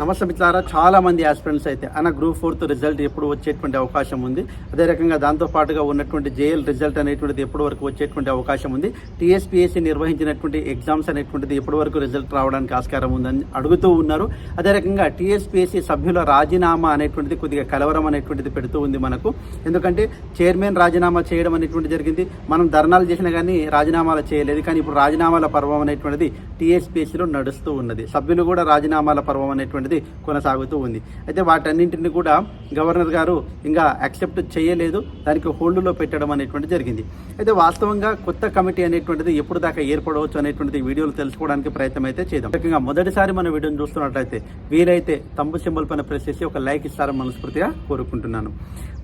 నమస్తే మిత్రులారా చాలా మంది ఆస్పిరెంట్స్ అయితే అన్న గ్రూప్ ఫోర్త్ రిజల్ట్ ఎప్పుడు వచ్చేటువంటి అవకాశం ఉంది. అదే రకంగా దాంతో పాటుగా ఉన్నటువంటి జేఎల్ రిజల్ట్ అనేటువంటిది ఎప్పటి వరకు వచ్చేటువంటి అవకాశం ఉంది. టీఎస్పీఎస్సీ నిర్వహించినటువంటి ఎగ్జామ్స్ అనేటువంటిది ఎప్పటి వరకు రిజల్ట్ రావడానికి ఆస్కారం ఉందని అడుగుతూ ఉన్నారు. అదే రకంగా టీఎస్పీఎస్సీ సభ్యుల రాజీనామా అనేటువంటిది కొద్దిగా కలవరం అనేటువంటిది పెడుతూ ఉంది మనకు. ఎందుకంటే చైర్మన్ రాజీనామా చేయడం అనేటువంటి జరిగింది. మనం ధర్నాలు చేసినా కానీ రాజీనామాలు చేయలేదు. కానీ ఇప్పుడు రాజీనామాల పర్వం అనేటువంటిది టీఎస్పీఎస్సీలో నడుస్తూ ఉన్నది. సభ్యులు కూడా రాజీనామాల పర్వం అనేది కొనసాగుతూ ఉంది. అయితే వాటన్నింటిని కూడా గవర్నర్ గారు ఇంకా యాక్సెప్ట్ చేయలేదు. దానికి హోల్డ్లో పెట్టడం అనేటువంటి జరిగింది. అయితే వాస్తవంగా కొత్త కమిటీ అనేటువంటిది ఎప్పుడు దాకా ఏర్పడవచ్చు అనేటువంటి వీడియోలు తెలుసుకోవడానికి ప్రయత్నం అయితే చేద్దాం. ముఖ్యంగా మొదటిసారి మన వీడియోని చూస్తున్నట్లయితే వీలైతే తంబు సింబల్ పైన ప్రెస్ చేసి ఒక లైక్ ఇస్తారని మనస్ఫూర్తిగా కోరుకుంటున్నాను.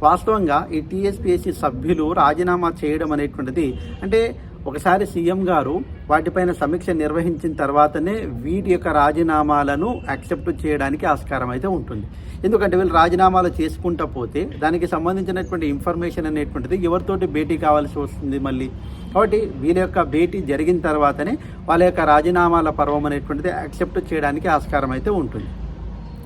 వాస్తవంగా ఈ టీఎస్పీఎస్సీ సభ్యులు రాజీనామా చేయడం అనేటువంటిది అంటే ఒకసారి సీఎం గారు వాటిపైన సమీక్ష నిర్వహించిన తర్వాతనే వీటి యొక్క రాజీనామాలను యాక్సెప్ట్ చేయడానికి ఆస్కారం అయితే ఉంటుంది. ఎందుకంటే వీళ్ళు రాజీనామాలు చేసుకుంటా పోతే దానికి సంబంధించినటువంటి ఇన్ఫర్మేషన్ అనేటువంటిది ఎవరితోటి భేటీ కావాల్సి వస్తుంది మళ్ళీ? కాబట్టి వీళ్ళ యొక్క భేటీ జరిగిన తర్వాతనే వాళ్ళ యొక్క రాజీనామాల పర్వం అనేటువంటిది యాక్సెప్ట్ చేయడానికి ఆస్కారం అయితే ఉంటుంది.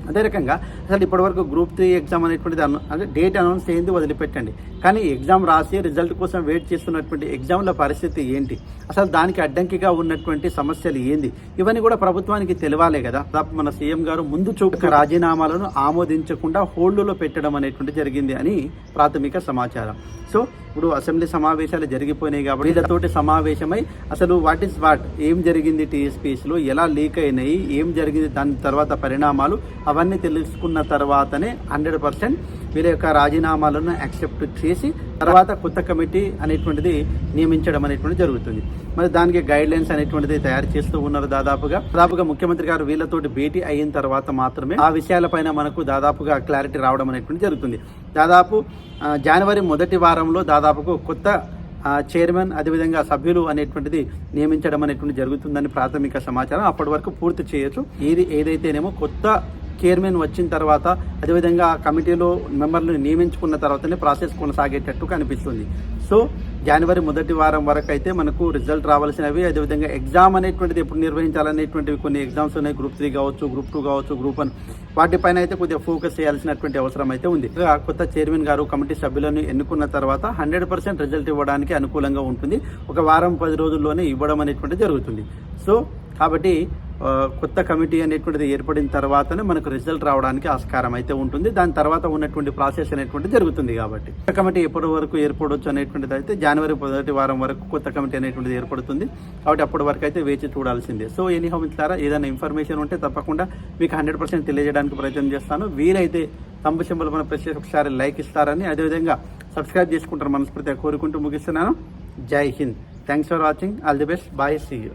అదే రకంగా అసలు ఇప్పటివరకు గ్రూప్ త్రీ ఎగ్జామ్ అనేటువంటిది అను అంటే డేట్ అనౌన్స్ అయింది వదిలిపెట్టండి. కానీ ఎగ్జామ్ రాసి రిజల్ట్ కోసం వెయిట్ చేస్తున్నటువంటి ఎగ్జామ్ల పరిస్థితి ఏంటి? అసలు దానికి అడ్డంకిగా ఉన్నటువంటి సమస్యలు ఏంది? ఇవన్నీ కూడా ప్రభుత్వానికి తెలియాలే కదా. మన సీఎం గారు ముందు చూపు రాజీనామాలను ఆమోదించకుండా హోల్డ్లో పెట్టడం అనేటువంటి జరిగింది అని ప్రాథమిక సమాచారం. సో ఇప్పుడు అసెంబ్లీ సమావేశాలు జరిగిపోయినాయి కాబట్టి వీళ్ళతోటి సమావేశమై అసలు వాట్ ఈస్ వాట్ ఏం జరిగింది టీఎస్పీఎస్లో ఎలా లీక్ అయినాయి? ఏం జరిగింది? దాని తర్వాత పరిణామాలు? అవన్నీ తెలుసుకున్న తర్వాతనే హండ్రెడ్ పర్సెంట్ వీళ్ళ యొక్క రాజీనామాలను యాక్సెప్ట్ చేసి తర్వాత కొత్త కమిటీ అనేటువంటిది నియమించడం అనేటువంటిది జరుగుతుంది. మరి దానికి గైడ్ లైన్స్ అనేటువంటిది తయారు చేస్తూ ఉన్నారు దాదాపుగా. దాదాపుగా ముఖ్యమంత్రి గారు వీళ్ళతోటి భేటీ అయిన తర్వాత మాత్రమే ఆ విషయాలపైన మనకు దాదాపుగా క్లారిటీ రావడం అనేటువంటి జరుగుతుంది. దాదాపు జనవరి మొదటి వారంలో దాదాపుకు కొత్త చైర్మన్ అదేవిధంగా సభ్యులు అనేటువంటిది నియమించడం అనేటువంటి జరుగుతుందని ప్రాథమిక సమాచారం అప్పటి వరకు పూర్తి చేయొచ్చు. ఏది ఏదైతేనేమో కొత్త చైర్మన్ వచ్చిన తర్వాత అదేవిధంగా కమిటీలో మెంబర్లను నియమించుకున్న తర్వాతనే ప్రాసెస్ కొనసాగేటట్టు కనిపిస్తుంది. సో జనవరి మొదటి వారం వరకు అయితే మనకు రిజల్ట్ రావాల్సినవి అదేవిధంగా ఎగ్జామ్ అనేటువంటిది ఎప్పుడు నిర్వహించాలనేటువంటివి కొన్ని ఎగ్జామ్స్ ఉన్నాయి. గ్రూప్ త్రీ కావచ్చు గ్రూప్ టూ కావచ్చు గ్రూప్ వన్. వాటిపైన అయితే కొద్దిగా ఫోకస్ చేయాల్సినటువంటి అవసరం అయితే ఉంది. ఇక కొత్త చైర్మన్ గారు కమిటీ సభ్యులను ఎన్నుకున్న తర్వాత హండ్రెడ్ పర్సెంట్ రిజల్ట్ ఇవ్వడానికి అనుకూలంగా ఉంటుంది. ఒక వారం పది రోజుల్లోనే ఇవ్వడం అనేటువంటిది జరుగుతుంది. సో కాబట్టి కొత్త కమిటీ అనేటువంటిది ఏర్పడిన తర్వాతనే మనకు రిజల్ట్ రావడానికి ఆస్కారం అయితే ఉంటుంది. దాని తర్వాత ఉన్నటువంటి ప్రాసెస్ అనేటువంటిది జరుగుతుంది కాబట్టి. కొత్త కమిటీ ఎప్పటి వరకు ఏర్పడవచ్చు అనేటువంటిది అయితే జనవరి మొదటి వారం వరకు కొత్త కమిటీ అనేటువంటిది ఏర్పడుతుంది. కాబట్టి అప్పటి వరకు అయితే వేచి చూడాల్సిందే. సో ఎనీ హౌ మిత్రులారా ఏదైనా ఇన్ఫర్మేషన్ ఉంటే తప్పకుండా మీకు హండ్రెడ్ పర్సెంట్ తెలియజేయడానికి ప్రయత్నం చేస్తాను. వీలైతే తంబు సింబల్ మన ప్రతి ఒకసారి లైక్ ఇస్తారని అదేవిధంగా సబ్స్క్రైబ్ చేసుకుంటారు మనస్ఫూర్తిగా కోరుకుంటూ ముగిస్తున్నాను. జై Hind. Thanks for watching all the best bye see you